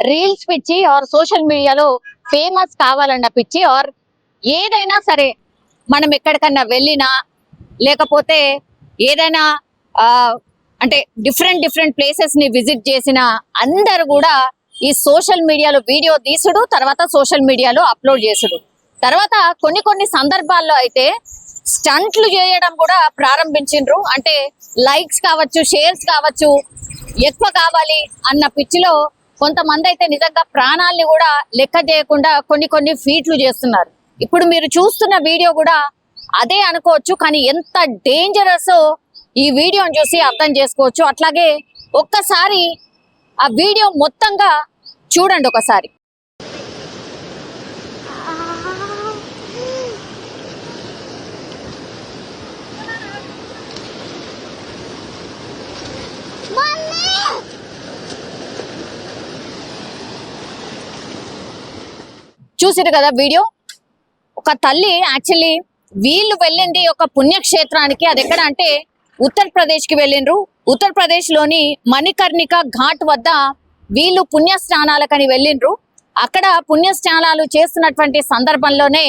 Reels పిచ్చి or social మీడియాలో famous కావాలన్న పిచ్చి ఆర్ ఏదైనా సరే మనం ఎక్కడికన్నా వెళ్ళినా లేకపోతే ఏదైనా అంటే డిఫరెంట్ డిఫరెంట్ ప్లేసెస్ని విజిట్ చేసిన అందరు కూడా ఈ సోషల్ మీడియాలో వీడియో తీసుడు తర్వాత సోషల్ మీడియాలో అప్లోడ్ చేసుడు. తర్వాత కొన్ని కొన్ని సందర్భాల్లో అయితే స్టంట్లు చేయడం కూడా ప్రారంభించిండ్రు. అంటే లైక్స్ కావచ్చు షేర్స్ కావచ్చు ఎక్కువ కావాలి అన్న పిచ్చిలో కొంతమంది అయితే నిజంగా ప్రాణాల్ని కూడా లెక్క చేయకుండా కొన్ని కొన్ని ఫీట్లు చేస్తున్నారు. ఇప్పుడు మీరు చూస్తున్న వీడియో కూడా అదే అనుకోవచ్చు కానీ ఎంత డేంజరస్ ఈ వీడియోని చూసి అర్థం చేసుకోవచ్చు. అట్లాగే ఒక్కసారి ఆ వీడియో మొత్తంగా చూడండి ఒకసారి. చూసారు కదా వీడియో? ఒక తల్లి యాక్చువల్లీ వీళ్ళు వెళ్ళింది ఒక పుణ్యక్షేత్రానికి. అది ఎక్కడ అంటే ఉత్తరప్రదేశ్కి వెళ్ళిండ్రు. ఉత్తరప్రదేశ్లోని మణికర్ణిక ఘాట్ వద్ద వీళ్ళు పుణ్యస్నానాలకని వెళ్ళిండ్రు. అక్కడ పుణ్యస్నానాలు చేస్తున్నటువంటి సందర్భంలోనే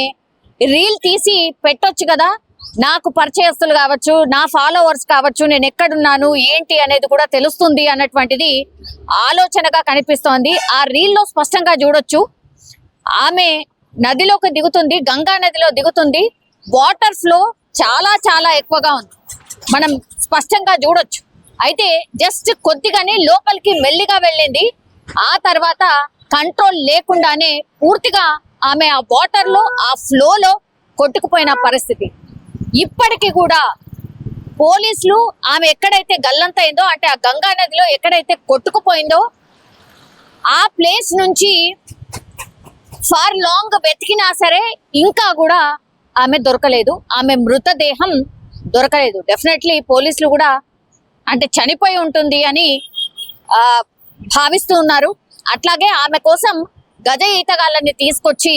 రీల్ తీసి పెట్టొచ్చు కదా. నాకు పరిచయస్తులు కావచ్చు నా ఫాలోవర్స్ కావచ్చు నేను ఎక్కడున్నాను ఏంటి అనేది కూడా తెలుస్తుంది అన్నటువంటిది ఆలోచనగా కనిపిస్తోంది. ఆ రీల్లో స్పష్టంగా చూడొచ్చు. ఆమె నదిలోకి దిగుతుంది గంగా నదిలో దిగుతుంది. వాటర్ ఫ్లో చాలా చాలా ఎక్కువగా ఉంది. మనం స్పష్టంగా చూడొచ్చు. అయితే జస్ట్ కొద్దిగానే లోపలికి మెల్లిగా వెళ్ళింది. ఆ తర్వాత కంట్రోల్ లేకుండానే పూర్తిగా ఆమె ఆ వాటర్లో ఆ ఫ్లోలో కొట్టుకుపోయిన పరిస్థితి. ఇప్పటికీ కూడా పోలీసులు ఆమె ఎక్కడైతే గల్లంతైందో అంటే ఆ గంగా నదిలో ఎక్కడైతే కొట్టుకుపోయిందో ఆ ప్లేస్ నుంచి ఫార్ లాంగ్ వెతికినా సరే ఇంకా కూడా ఆమె దొరకలేదు. ఆమె మృతదేహం దొరకలేదు. డెఫినెట్లీ పోలీసులు కూడా అంటే చనిపోయి ఉంటుంది అని భావిస్తూ ఉన్నారు. అట్లాగే ఆమె కోసం గజ ఈతగాళ్ళని తీసుకొచ్చి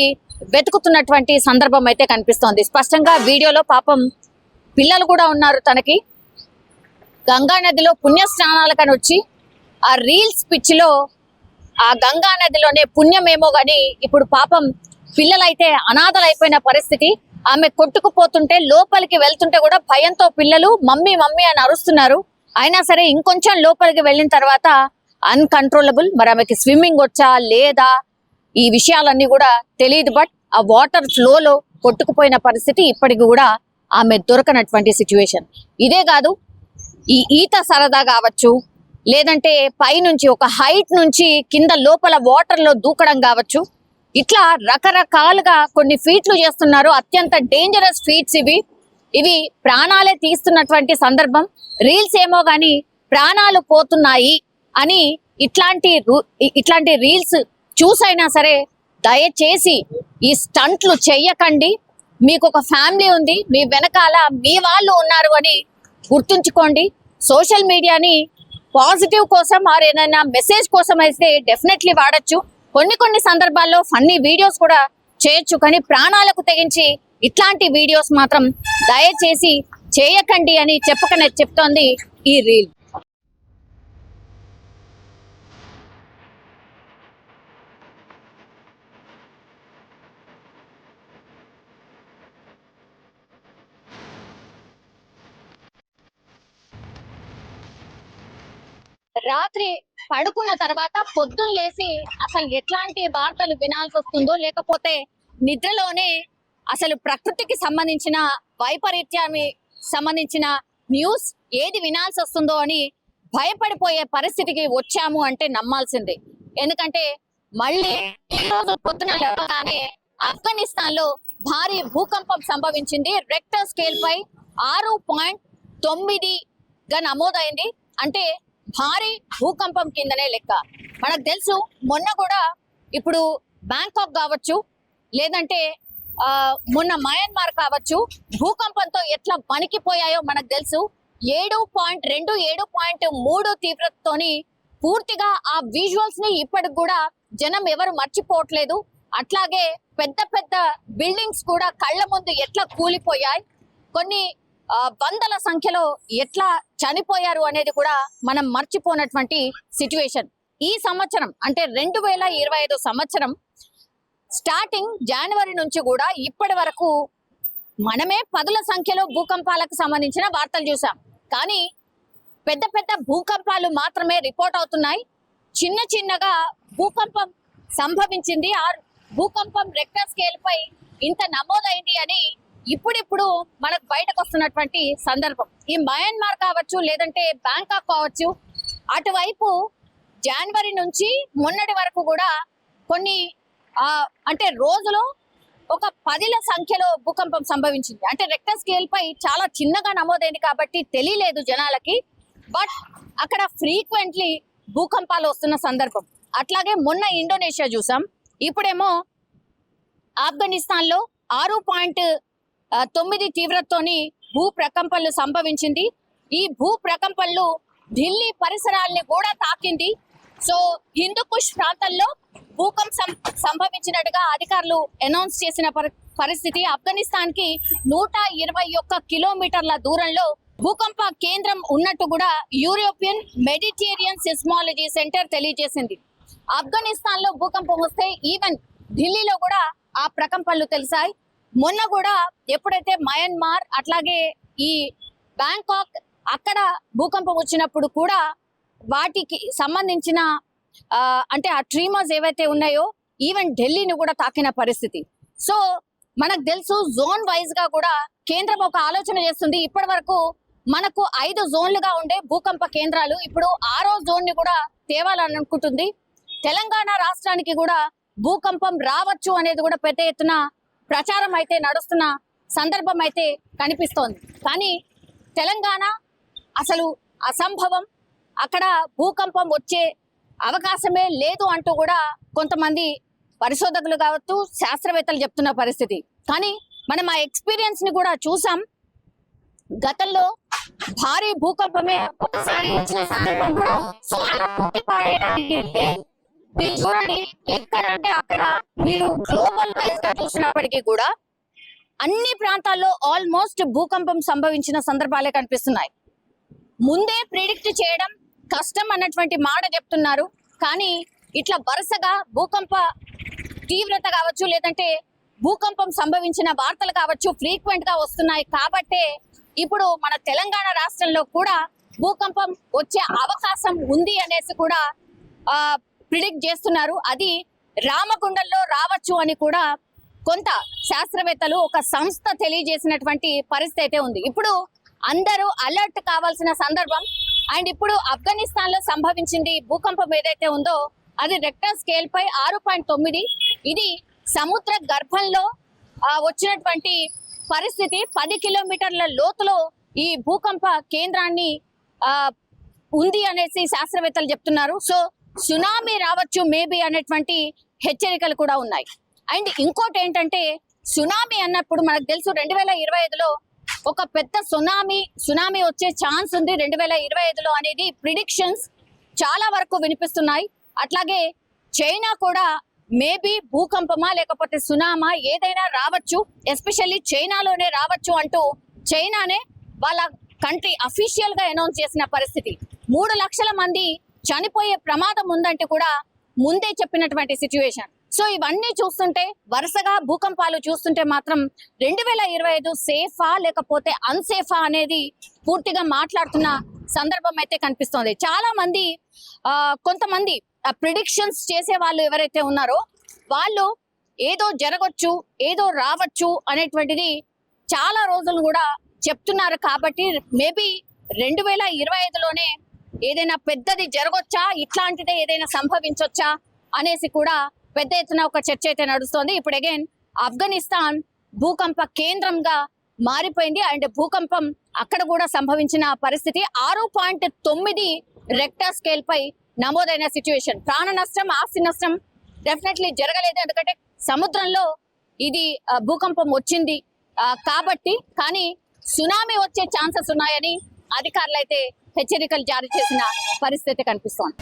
వెతుకుతున్నటువంటి సందర్భం అయితే కనిపిస్తోంది. స్పష్టంగా వీడియోలో పాపం పిల్లలు కూడా ఉన్నారు తనకి. గంగా నదిలో పుణ్య స్నానాలకని వచ్చి ఆ రీల్స్ పిచ్చిలో ఆ గంగా నదిలోనే పుణ్యమేమో గాని ఇప్పుడు పాపం పిల్లలైతే అనాథలైపోయిన పరిస్థితి. ఆమె కొట్టుకుపోతుంటే లోపలికి వెళ్తుంటే కూడా భయంతో పిల్లలు మమ్మీ మమ్మీ అని అరుస్తున్నారు. అయినా సరే ఇంకొంచెం లోపలికి వెళ్ళిన తర్వాత అన్కంట్రోలబుల్. మరి ఆమెకి స్విమ్మింగ్ వచ్చా లేదా? ఈ విషయాలన్నీ కూడా తెలియదు బట్ ఆ వాటర్ ఫ్లోలో కొట్టుకుపోయిన పరిస్థితి ఇప్పటికి కూడా ఆమె దొరకనటువంటి సిచ్యువేషన్. ఇదే కాదు ఈ ఈత సరదా కావచ్చు లేదంటే పైనుంచి ఒక హైట్ నుంచి కింద లోపల వాటర్లో దూకడం కావచ్చు. ఇట్లా రకరకాలుగా కొన్ని ఫీట్లు చేస్తున్నారు. అత్యంత డేంజరస్ ఫీట్స్ ఇవి. ఇవి ప్రాణాలే తీస్తున్నటువంటి సందర్భం. రీల్స్ ఏమో కానీ ప్రాణాలు పోతున్నాయి అని ఇట్లాంటి ఇట్లాంటి రీల్స్ చూసైనా సరే దయచేసి ఈ స్టంట్లు చెయ్యకండి. మీకు ఒక ఫ్యామిలీ ఉంది. మీ వెనకాల మీ వాళ్ళు ఉన్నారు అని గుర్తుంచుకోండి. సోషల్ మీడియాని పాజిటివ్ కోసం ఆర్ ఏదైనా మెసేజ్ కోసం అయితే డెఫినెట్లీ వాడచ్చు. కొన్ని కొన్ని సందర్భాల్లో ఫన్నీ వీడియోస్ కూడా చేయొచ్చు. కానీ ప్రాణాలకు తెగించి ఇట్లాంటి వీడియోస్ మాత్రం దయచేసి చేయకండి అని చెప్పకనే చెప్తోంది ఈ రీల్ రాత్రి పడుకున్న తర్వాత పొద్దున్న లేసి అసలు ఎట్లాంటి వార్తలు వినాల్సి వస్తుందో లేకపోతే నిద్రలోనే అసలు ప్రకృతికి సంబంధించిన వైపరీత్యాన్ని సంబంధించిన న్యూస్ ఏది వినాల్సి వస్తుందో అని భయపడిపోయే పరిస్థితికి వచ్చాము అంటే నమ్మాల్సిందే. ఎందుకంటే మళ్ళీ ఈ రోజు పొద్దున లేవగానే ఆఫ్ఘనిస్తాన్లో భారీ భూకంపం సంభవించింది. రెక్టర్ స్కేల్ పై ఆరు పాయింట్ తొమ్మిదిగా నమోదైంది. అంటే భారీ భూకంపం కిందనే లెక్క. మనకు తెలుసు మొన్న కూడా ఇప్పుడు బ్యాంకాక్ కావచ్చు లేదంటే ఆ, మొన్న మయన్మార్ కావచ్చు భూకంపంతో ఎట్లా వణికిపోయాయో మనకు తెలుసు. ఏడు పాయింట్ రెండు ఏడు పాయింట్ మూడు తీవ్రతతోని పూర్తిగా ఆ విజువల్స్ని ఇప్పటికి కూడా జనం ఎవరు మర్చిపోవట్లేదు. అట్లాగే పెద్ద పెద్ద బిల్డింగ్స్ కూడా కళ్ళ ముందు ఎట్లా కూలిపోయాయి. కొన్ని వందల సంఖ్యలో ఎట్లా చనిపోయారు అనేది కూడా మనం మర్చిపోనటువంటి సిచ్యువేషన్. ఈ సంవత్సరం అంటే రెండు వేల ఇరవై ఐదు సంవత్సరం స్టార్టింగ్ జనవరి నుంచి కూడా ఇప్పటి వరకు మనమే పదుల సంఖ్యలో భూకంపాలకు సంబంధించిన వార్తలు చూసాం. కానీ పెద్ద పెద్ద భూకంపాలు మాత్రమే రిపోర్ట్ అవుతున్నాయి. చిన్న చిన్నగా భూకంపం సంభవించింది. ఆ భూకంపం రెక్టర్ స్కేల్ పై ఇంత నమోదైంది అని ఇప్పుడిప్పుడు మనకు బయటకు వస్తున్నటువంటి సందర్భం. ఈ మయన్మార్ కావచ్చు లేదంటే బ్యాంకాక్ కావచ్చు అటువైపు జనవరి నుంచి మొన్నటి వరకు కూడా కొన్ని అంటే రోజులో ఒక పదిల సంఖ్యలో భూకంపం సంభవించింది. అంటే రెక్టర్ స్కేల్ పై చాలా చిన్నగా నమోదైంది కాబట్టి తెలియలేదు జనాలకి బట్ అక్కడ ఫ్రీక్వెంట్లీ భూకంపాలు వస్తున్న సందర్భం. అట్లాగే మొన్న ఇండోనేషియా చూసాం. ఇప్పుడేమో ఆఫ్ఘనిస్తాన్లో ఆరు పాయింట్ తొమ్మిది తీవ్రతతోని భూ ప్రకంపనలు సంభవించింది. ఈ భూ ప్రకంపనలు ఢిల్లీ పరిసరాల్ని కూడా తాకింది. సో హిందూకుష్ ప్రాంతంలో భూకంపం సంభవించినట్టుగా అధికారులు అనౌన్స్ చేసిన పరి- పరిస్థితి ఆఫ్ఘనిస్తాన్కి నూట ఇరవై ఒక్క కిలోమీటర్ల దూరంలో భూకంప కేంద్రం ఉన్నట్టు కూడా యూరోపియన్ మెడిటేరియన్ సిస్మాలజీ సెంటర్ తెలియజేసింది. ఆఫ్ఘనిస్తాన్లో భూకంపం వస్తే ఈవెన్ ఢిల్లీలో కూడా ఆ ప్రకంపనలు తెలిసాయి. మొన్న కూడా ఎప్పుడైతే మయన్మార్ అట్లాగే ఈ బ్యాంకాక్ అక్కడ భూకంపం వచ్చినప్పుడు కూడా వాటికి సంబంధించిన అంటే ఆ ట్రీమర్స్ ఏవైతే ఉన్నాయో ఈవెన్ ఢిల్లీని కూడా తాకిన పరిస్థితి. సో మనకు తెలుసు జోన్ వైజ్గా కూడా కేంద్రం ఒక ఆలోచన చేస్తుంది. ఇప్పటి వరకు మనకు ఐదు జోన్లుగా ఉండే భూకంప కేంద్రాలు ఇప్పుడు ఆరో జోన్ని కూడా తేవాలని అనుకుంటుంది తెలంగాణ రాష్ట్రానికి కూడా భూకంపం రావచ్చు అనేది కూడా పెద్ద ఎత్తున ప్రచారం అయితే నడుస్తున్న సందర్భం అయితే కనిపిస్తోంది. కానీ తెలంగాణ అసలు అసంభవం. అక్కడ భూకంపం వచ్చే అవకాశమే లేదు అంటూ కూడా కొంతమంది పరిశోధకులు కావచ్చు శాస్త్రవేత్తలు చెప్తున్న పరిస్థితి. కానీ మనం ఆ ఎక్స్పీరియన్స్ని కూడా చూసాం. గతంలో భారీ భూకంపమే ఒక్కసారి వచ్చిన సందర్భం కూడా మీరు చూడండి ఎక్కడంటే అక్కడ మీరు గ్లోబల్ వైజ్గా చూసినప్పటికీ కూడా అన్ని ప్రాంతాల్లో ఆల్మోస్ట్ భూకంపం సంభవించిన సందర్భాలే కనిపిస్తున్నాయి. ముందే ప్రిడిక్ట్ చేయడం కష్టం అన్నటువంటి మాట చెప్తున్నారు. కానీ ఇట్లా వరుసగా భూకంప తీవ్రత కావచ్చు లేదంటే భూకంపం సంభవించిన వార్తలు కావచ్చు ఫ్రీక్వెంట్గా వస్తున్నాయి కాబట్టే ఇప్పుడు మన తెలంగాణ రాష్ట్రంలో కూడా భూకంపం వచ్చే అవకాశం ఉంది అనేసి కూడా ఆ ప్రిడిక్ట్ చేస్తున్నారు. అది రామగుండంలో రావచ్చు అని కూడా కొంత శాస్త్రవేత్తలు ఒక సంస్థ తెలియజేసినటువంటి పరిస్థితి అయితే ఉంది. ఇప్పుడు అందరూ అలర్ట్ కావాల్సిన సందర్భం. అండ్ ఇప్పుడు ఆఫ్ఘనిస్తాన్లో సంభవించింది భూకంపం ఏదైతే ఉందో అది రెక్టర్ స్కేల్ పై ఆరు పాయింట్ తొమ్మిది. ఇది సముద్ర గర్భంలో వచ్చినటువంటి పరిస్థితి. పది కిలోమీటర్ల లోతులో ఈ భూకంప కేంద్రాన్ని ఉంది అనేసి శాస్త్రవేత్తలు చెప్తున్నారు. సో సునామీ రావచ్చు మేబీ అనేటువంటి హెచ్చరికలు కూడా ఉన్నాయి. అండ్ ఇంకోటి ఏంటంటే సునామీ అన్నప్పుడు మనకు తెలుసు రెండు వేల ఇరవై ఐదులో ఒక పెద్ద సునామీ సునామీ వచ్చే ఛాన్స్ ఉంది రెండు వేల ఇరవై ఐదులో అనేది ప్రిడిక్షన్స్ చాలా వరకు వినిపిస్తున్నాయి. అట్లాగే చైనా కూడా మేబీ భూకంపమా లేకపోతే సునామా ఏదైనా రావచ్చు ఎస్పెషల్లీ చైనాలోనే రావచ్చు అంటూ చైనానే వాళ్ళ కంట్రీ అఫీషియల్గా అనౌన్స్ చేసిన పరిస్థితి. మూడు లక్షల మంది చనిపోయే ప్రమాదం ఉందంటే కూడా ముందే చెప్పినటువంటి సిచ్యువేషన్ సో ఇవన్నీ చూస్తుంటే వరుసగా భూకంపాలు చూస్తుంటే మాత్రం రెండు వేల ఇరవై ఐదు సేఫా లేకపోతే అన్సేఫా అనేది పూర్తిగా మాట్లాడుతున్న సందర్భం అయితే కనిపిస్తోంది. చాలా మంది ఆ, కొంతమంది ప్రిడిక్షన్స్ చేసే వాళ్ళు ఎవరైతే ఉన్నారో వాళ్ళు ఏదో జరగచ్చు ఏదో రావచ్చు అనేటువంటిది చాలా రోజులు కూడా చెప్తున్నారు కాబట్టి మేబీ రెండు వేల ఇరవై ఐదులోనే ఏదైనా పెద్దది జరగొచ్చా? ఇట్లాంటిదే ఏదైనా సంభవించొచ్చా? అనేసి కూడా పెద్ద ఎత్తున ఒక చర్చ అయితే నడుస్తోంది. ఇప్పుడు అగైన్ ఆఫ్ఘనిస్తాన్ భూకంప కేంద్రంగా మారిపోయింది. అండ్ భూకంపం అక్కడ కూడా సంభవించిన పరిస్థితి. ఆరు పాయింట్ తొమ్మిది రెక్టర్ స్కేల్ పై నమోదైన సిచ్యువేషన్. ప్రాణ నష్టం ఆస్తి నష్టం డెఫినెట్లీ జరగలేదు. ఎందుకంటే సముద్రంలో ఇది భూకంపం వచ్చింది. కాబట్టి కానీ సునామీ వచ్చే ఛాన్సెస్ ఉన్నాయని అధికారులు అయితే హెచ్చరికలు జారీ చేసిన పరిస్థితి కనిపిస్తోంది.